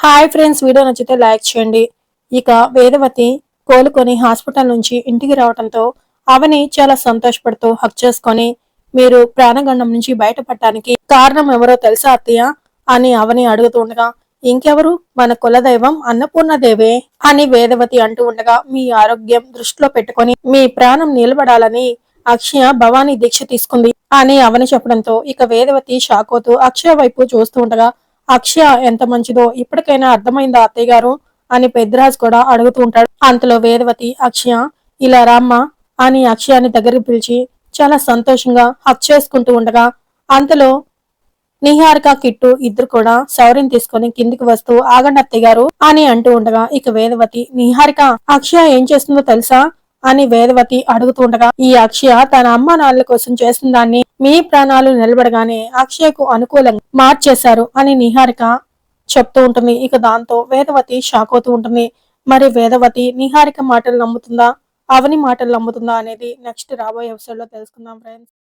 Hi friends video నచ్చితే like చేయండి. ఇక వేదవతి కోలుకొని హాస్పిటల్ నుంచి ఇంటికి రావడంతో అవని చాలా సంతోషపడుతూ హక్ చేసుకొని మీరు ప్రాణగండం నుంచి బయటపడటానికి కారణం ఎవరో తెలుసా అత్తయ్య? అని అవని అడుగుతూ ఉండగా ఇంకెవరు? మన కులదైవం అన్నపూర్ణదేవే అని వేదవతి అంటూ ఉండగా మీ ఆరోగ్యం దృష్టిలో పెట్టుకొని మీ ప్రాణం నిలబడాలని అక్షయ భవానీ దీక్ష తీసుకుంది అని అవని చెప్పడంతో ఇక వేదవతి షాక్ అవుతూ అక్షయ వైపు చూస్తూ ఉండగా అక్షయ ఎంత మంచిదో ఇప్పటికైనా అర్థమైందా అత్తయ్య గారు అని పెద్దరాజు కూడా అడుగుతూ ఉంటాడు. అంతలో వేదవతి అక్షయ ఇలా రామ్మ అని అక్షయాన్ని దగ్గరికి పిలిచి చాలా సంతోషంగా హక్ చేసుకుంటూ ఉండగా అంతలో నిహారిక కిట్టు ఇద్దరు కూడా శౌర్యం తీసుకొని కిందికి వస్తూ ఆగండి అత్తయ్య గారు అని అంటూ ఉండగా ఇక వేదవతి నిహారిక అక్షయ ఏం చేస్తుందో తెలుసా? అని వేదవతి అడుగుతుండగా ఈ అక్షయ తన అమ్మ నాన్నల కోసం చేసిన దాన్ని మీ ప్రాణాలు నిలబడగానే అక్షయకు అనుకూలంగా మార్చేశారు అని నిహారిక చెప్తూ ఉంటుంది. ఇక దాంతో వేదవతి షాక్ అవుతూ ఉంటుంది. మరి వేదవతి నిహారిక మాటలు నమ్ముతుందా? అవని మాటలు నమ్ముతుందా అనేది నెక్స్ట్ రాబోయే ఎపిసోడ్లో తెలుసుకుందాం ఫ్రెండ్స్